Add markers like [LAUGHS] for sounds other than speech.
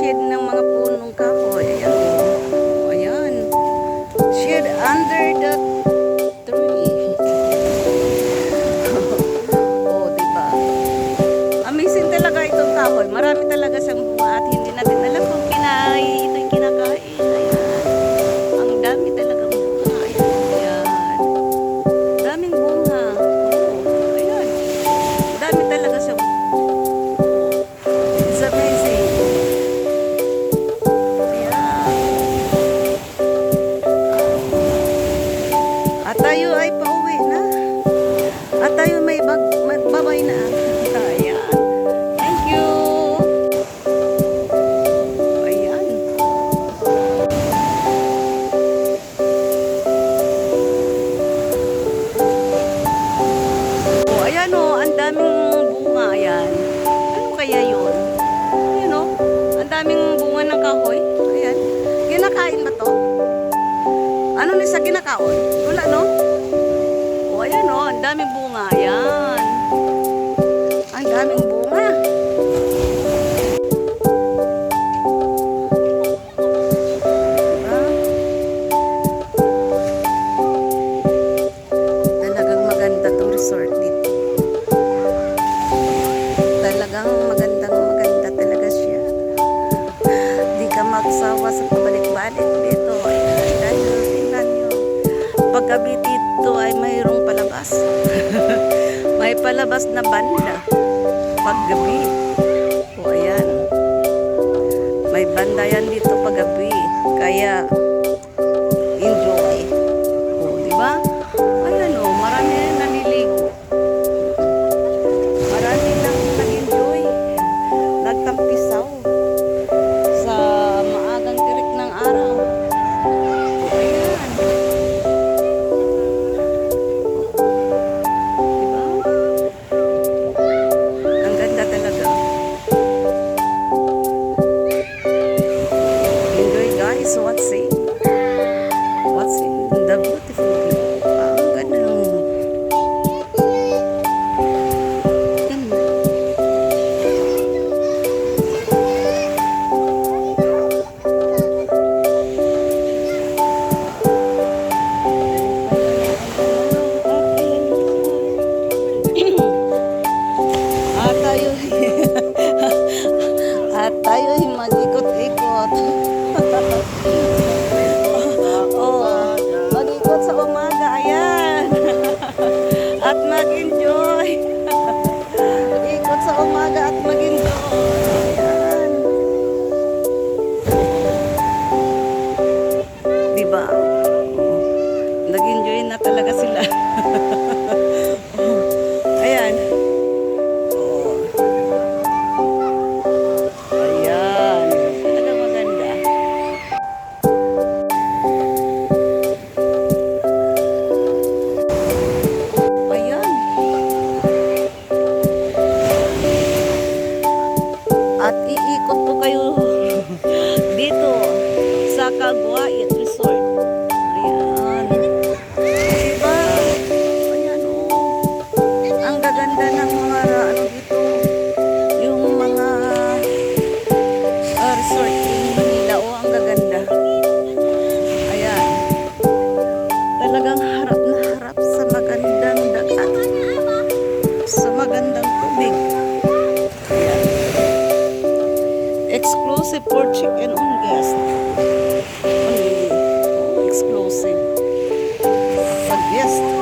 shade ng mga punong ka. daming bunga. Yan. Ang daming bunga. Diba? Talagang maganda tong resort dito. Talagang magandang maganda talaga siya. Di ka magsawa sa pabalik-balik dito. Ayan, tingnan nyo. Paggabi dito ay mayroong palabas. [LAUGHS] May palabas na banda. Paggabi. O ayan. May banda yan dito paggabi. Kaya невест.